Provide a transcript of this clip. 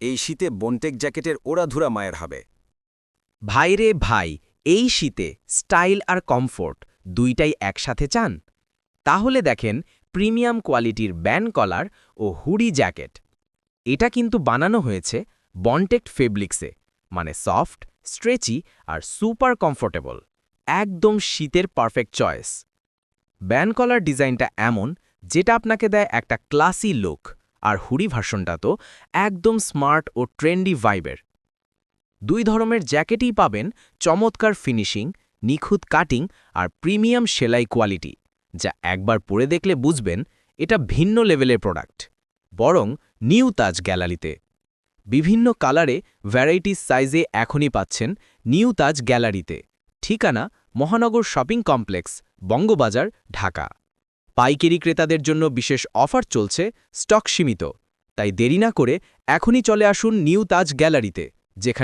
এই শীতে বনটেক জ্যাকেটের ওড়াধুরা মায়ের হবে। ভাইরে ভাই, এই শীতে স্টাইল আর কমফোর্ট দুইটাই একসাথে চান? তাহলে দেখেন প্রিমিয়াম কোয়ালিটির ব্যান কলার ও হুডি জ্যাকেট। এটা কিন্তু বানানো হয়েছে বনটেক্ট ফেব্রিক্সে মানে সফট, স্ট্রেচি আর সুপার কমফোর্টেবল। একদম শীতের পারফেক্ট চয়েস। ব্যান কলার ডিজাইনটা এমন, যেটা আপনাকে দেয় একটা ক্লাসি লুক। আর হুডি ভার্সনটা তো একদম স্মার্ট ও ট্রেন্ডি ভাইবের। দুই ধরনের জ্যাকেটই পাবেন চমৎকার ফিনিশিং, নিখুঁত কাটিং আর প্রিমিয়াম সেলাই কোয়ালিটি, যা একবার পরে দেখলে বুঝবেন এটা ভিন্ন লেভেলের প্রোডাক্ট, বরং নিউ তাজ গ্যালারিতে। বিভিন্ন কালারে ভ্যারাইটিস সাইজে এখনই পাচ্ছেন নিউ তাজ গ্যালারিতে। ঠিকানা মহানগর শপিং কমপ্লেক্স, বঙ্গবাজার, ঢাকা। পাইকারি ক্রেতাদের জন্য বিশেষ অফার চলছে, স্টক সীমিত। তাই দেরি না করে এখনই চলে আসুন নিউ তাজ গ্যালারিতে, যেখানে